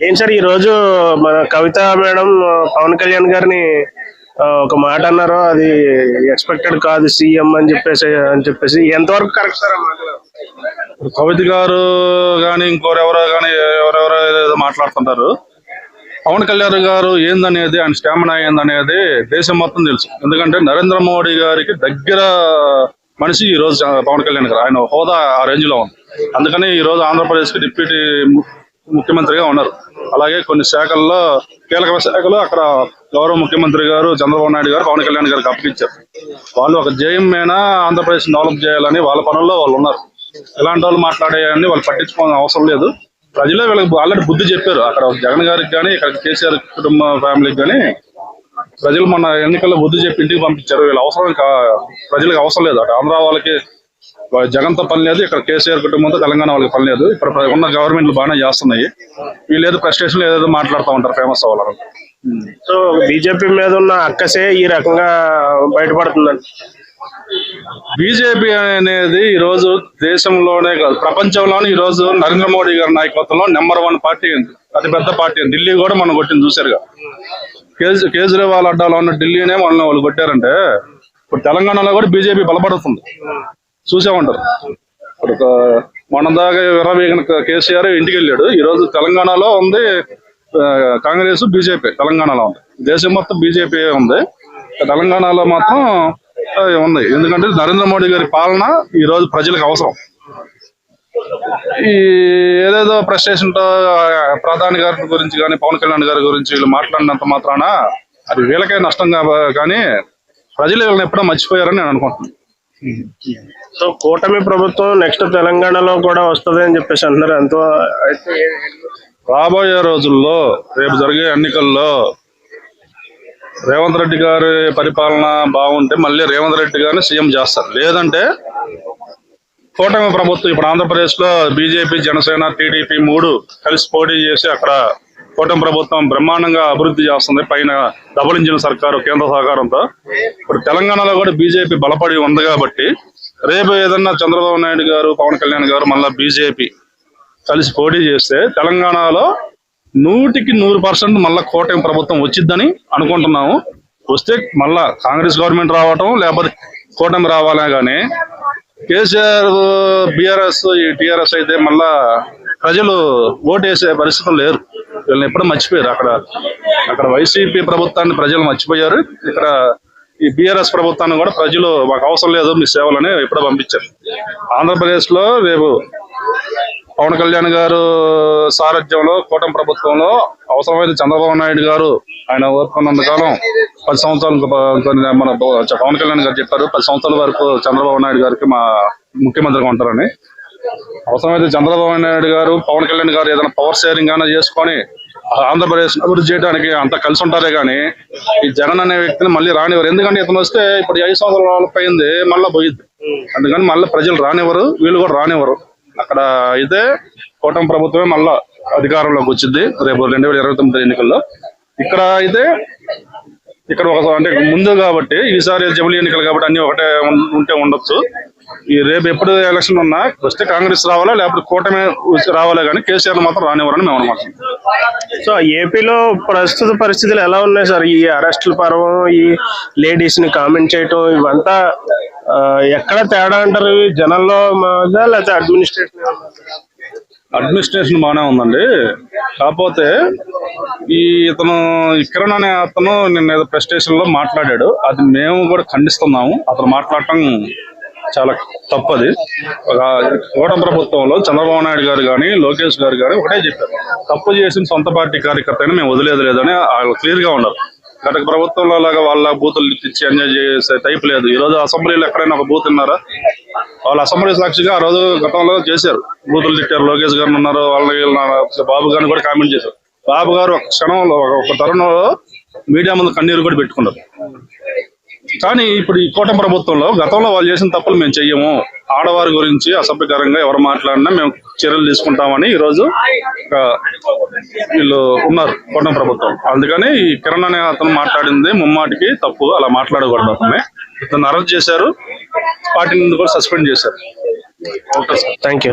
ఏం సార్ ఈ రోజు మన కవిత మేడం పవన్ కళ్యాణ్ గారిని ఒక మాట అన్నారు అది ఎక్స్పెక్టెడ్ కాదు సీఎం అని చెప్పేసి అని చెప్పేసి. ఎంతవరకు కరెక్ట్ సార్? కవిత గారు కానీ ఇంకోరెవరో కానీ ఎవరెవరో ఏదో మాట్లాడుతుంటారు. పవన్ కళ్యాణ్ గారు ఏందనేది ఆయన స్టామినా ఏందనేది దేశం మొత్తం తెలుసు. ఎందుకంటే నరేంద్ర మోడీ గారికి దగ్గర మనిషి ఈ రోజు పవన్ కళ్యాణ్ గారు. ఆయన హోదా ఆ రేంజ్లో ఉంది. అందుకని ఈ రోజు ఆంధ్రప్రదేశ్కి డిప్యూటీ ముఖ్యమంత్రిగా ఉన్నారు. అలాగే కొన్ని శాఖల్లో కీలక శాఖలు అక్కడ గౌరవ ముఖ్యమంత్రి గారు చంద్రబాబు నాయుడు గారు పవన్ కళ్యాణ్ గారికి అప్పగించారు. వాళ్ళు ఒక జయం మేనా ఆంధ్రప్రదేశ్ డెవలప్ చేయాలని వాళ్ళ పనుల్లో వాళ్ళు ఉన్నారు. ఇలాంటి వాళ్ళు మాట్లాడేయని వాళ్ళు పట్టించుకోవాల్సిన అవసరం లేదు. ప్రజలే వీళ్ళకి ఆల్రెడీ బుద్ధి చెప్పారు. అక్కడ జగన్ గారికి కానీ ఇక్కడ కేసీఆర్ కుటుంబ ఫ్యామిలీకి కానీ ప్రజలు మన ఎన్నికల్లో బుద్ధి చెప్పి ఇంటికి పంపించారు. వీళ్ళ అవసరం కా- ప్రజలకు అవసరం లేదు. అక్కడ ఆంధ్ర వాళ్ళకి జగన్తో పని లేదు ఇక్కడ కేసీఆర్ కుటుంబంతో తెలంగాణ వాళ్ళకి పని లేదు. ఇక్కడ ఉన్న గవర్నమెంట్లు బాగానే చేస్తున్నాయి. వీళ్ళు ఏదో ప్రెస్టేషన్ ఏదో మాట్లాడుతూ ఉంటారు ఫేమస్ అవ్వాలని సో బీజేపీ మీద ఉన్న అక్కసే ఈ రకంగా బయటపడుతుందండి. బీజేపీ అనేది ఈ రోజు దేశంలోనే కాదు ప్రపంచంలోనే ఈ రోజు నరేంద్ర మోడీ గారి నాయకత్వంలో నెంబర్ వన్ పార్టీ ఉంది. అతి పెద్ద పార్టీ. ఢిల్లీ కూడా మనం కొట్టింది చూసారుగా కేజ్- కేజ్రీవాల్ అడ్డాలో ఉన్న ఢిల్లీనే వాళ్ళని వాళ్ళు కొట్టారంటే ఇప్పుడు తెలంగాణలో కూడా బీజేపీ బలపడుతుంది. చూసే ఉంటారు ఇప్పుడు ఒక మొన్న దాకా విరవేగిన కేసీఆర్ ఇంటికి వెళ్ళాడు. ఈ రోజు తెలంగాణలో ఉంది కాంగ్రెస్ బీజేపీ తెలంగాణలో ఉంది. దేశం మొత్తం బీజేపీ ఉంది. తెలంగాణలో మాత్రం ఉంది. ఎందుకంటే నరేంద్ర మోడీ గారి పాలన ఈ రోజు ప్రజలకు అవసరం. ఈ ఏదేదో ఫ్రస్ట్రేషన్ ప్రధాని గారి గురించి కానీ పవన్ కళ్యాణ్ గారి గురించి వీళ్ళు మాట్లాడినంత మాత్రాన అది వీళ్ళకే నష్టం కాబ- కానీ ప్రజలు వీళ్ళని ఎప్పుడో మర్చిపోయారని నేను అనుకుంటున్నాను. సో కూటమి ప్రభుత్వం నెక్స్ట్ తెలంగాణలో కూడా వస్తుంది అని చెప్పేసి అంటున్నారు ఎంతో అయితే రాబోయే రోజుల్లో రేపు జరిగే ఎన్నికల్లో రేవంత్ రెడ్డి గారి పరిపాలన బాగుంటే మళ్ళీ రేవంత్ రెడ్డి గారిని సీఎం చేస్తారు. లేదంటే కూటమి ప్రభుత్వం ఇప్పుడు ఆంధ్రప్రదేశ్లో బీజేపీ జనసేన టీడీపీ మూడు కలిసి పోటీ చేసి అక్కడ కూటమి ప్రభుత్వం బ్రహ్మాండంగా అభివృద్ధి చేస్తుంది. పైన డబుల్ ఇంజిన్ సర్కారు కేంద్ర సహకారంతో. ఇప్పుడు తెలంగాణలో కూడా బీజేపీ బలపడి ఉంది కాబట్టి రేపు ఏదన్నా చంద్రబాబు నాయుడు గారు పవన్ కళ్యాణ్ గారు మళ్ళీ బీజేపీ కలిసి పోటీ చేస్తే తెలంగాణలో నూటికి నూరు పర్సెంట్ మళ్ళీ కూటమి ప్రభుత్వం వచ్చిద్దని అనుకుంటున్నాము. వస్తే మళ్ళా కాంగ్రెస్ గవర్నమెంట్ రావటం లేకపోతే కూటమి రావాలే కానీ కేసీఆర్ బీఆర్ఎస్ ఈ టీఆర్ఎస్ అయితే మళ్ళా ప్రజలు ఓటు వేసే పరిస్థితులు లేరు. వీళ్ళని ఎప్పుడూ మర్చిపోయారు. అక్కడ అక్కడ వైసీపీ ప్రభుత్వాన్ని ప్రజలు మర్చిపోయారు. ఇక్కడ ఈ బీఆర్ఎస్ ప్రభుత్వాన్ని కూడా ప్రజలు మాకు అవసరం లేదు మీ సేవలని ఎప్పుడో పంపించారు. ఆంధ్రప్రదేశ్లో రేపు పవన్ కళ్యాణ్ గారు సారథ్యంలో కూటమి ప్రభుత్వంలో అవసరమైన చంద్రబాబు నాయుడు గారు ఆయన ఓర్పుకున్నంతకాలం పది సంవత్సరాలు మన పవన్ కళ్యాణ్ గారు చెప్పారు. పది సంవత్సరాల వరకు చంద్రబాబు నాయుడు గారికి మా ముఖ్యమంత్రిగా ఉంటారని. అవసరమైతే చంద్రబాబు నాయుడు గారు పవన్ కళ్యాణ్ గారు ఏదైనా పవర్ షేరింగ్ అయినా చేసుకొని ఆంధ్రప్రదేశ్ అభివృద్ధి చేయడానికి అంత కలిసి ఉంటారే కానీ ఈ జగన్ అనే వ్యక్తిని మళ్ళీ రానివ్వరు. ఎందుకంటే ఇతను వస్తే ఇప్పుడు ఐదు సంవత్సరాల పోయింది మళ్ళీ పోయింది అందుకని మళ్ళీ ప్రజలు రానివ్వరు వీళ్ళు కూడా రానివ్వరు. అక్కడ అయితే కూటమి ప్రభుత్వమే మళ్ళా అధికారంలోకి వచ్చింది రేపు రెండు వేల ఇరవై తొమ్మిది ఎన్నికల్లో. ఇక్కడ అయితే ఇక్కడ ఒక అంటే ముందు కాబట్టి ఈసారి జమిలీ ఎన్నికలు కాబట్టి అన్ని ఒకటే ఉంటే ఉండొచ్చు. ఈ రేపు ఎప్పుడు ఎలక్షన్ ఉన్నా వస్తే కాంగ్రెస్ రావాలా లేకపోతే కూటమి రావాలా కానీ కేసీఆర్ మాత్రం రానివ్వరని మేము అనుకుంటున్నాం. సో ఏపీలో ప్రస్తుత పరిస్థితులు ఎలా ఉన్నాయి సార్? ఈ అరెస్టుల పర్వం ఈ లేడీస్ని కామెంట్ చేయటం ఇవంతా ఎక్కడ తేడా అంటారు? జనంలో మాదా లేకపోతే అడ్మినిస్ట్రేషన్ అడ్మినిస్ట్రేషన్ బాగానే ఉందండి. కాకపోతే ఈ ఇతను కిరణ్ అనే అతను నిన్న ఏదో ప్రెస్టేషన్లో మాట్లాడాడు. అది మేము కూడా ఖండిస్తున్నాము. అతను మాట్లాడటం చాలా తప్పది. ఒక కూటమి ప్రభుత్వంలో చంద్రబాబు నాయుడు గారు కానీ లోకేష్ గారు కానీ ఒకటే చెప్పారు. తప్పు చేసిన సొంత పార్టీ కార్యకర్తని మేము వదిలేదు లేదని వాళ్ళు క్లియర్గా ఉన్నారు. గత ప్రభుత్వంలో లాగా వాళ్ళ బూతులు ఇచ్చి ఎంజాయ్ చేసే టైప్ లేదు. ఈ రోజు అసెంబ్లీలో ఎక్కడైనా ఒక బూత్ ఉన్నారా? వాళ్ళు అసెంబ్లీ సాక్షిగా ఆ రోజు గతంలో చేశారు. బూతులు తిట్టారు లోకేష్ గారు ఉన్నారు వాళ్ళ బాబు గారిని కూడా కామెంట్ చేశారు. బాబు గారు ఒక క్షణంలో ఒక- ఒక తరుణంలో మీడియా ముందు కన్నీరు కూడా పెట్టుకున్నారు. కానీ ఇప్పుడు ఈ కూటమి ప్రభుత్వంలో గతంలో వాళ్ళు చేసిన తప్పులు మేము చెయ్యము. ఆడవారి గురించి అసభ్యకరంగా ఎవరు మాట్లాడినా మేము చర్యలు తీసుకుంటామని ఈ రోజు వీళ్ళు ఉన్నారు కూటమి ప్రభుత్వం. అందుకని ఈ కిరణ్ అనే అతను మాట్లాడింది ముమ్మాటికి తప్పు అలా మాట్లాడకూడదు అతన్ని ఇతను అరెస్ట్ చేశారు. పార్టీ నుండి కూడా సస్పెండ్ చేశారు. Okay sir. Thank you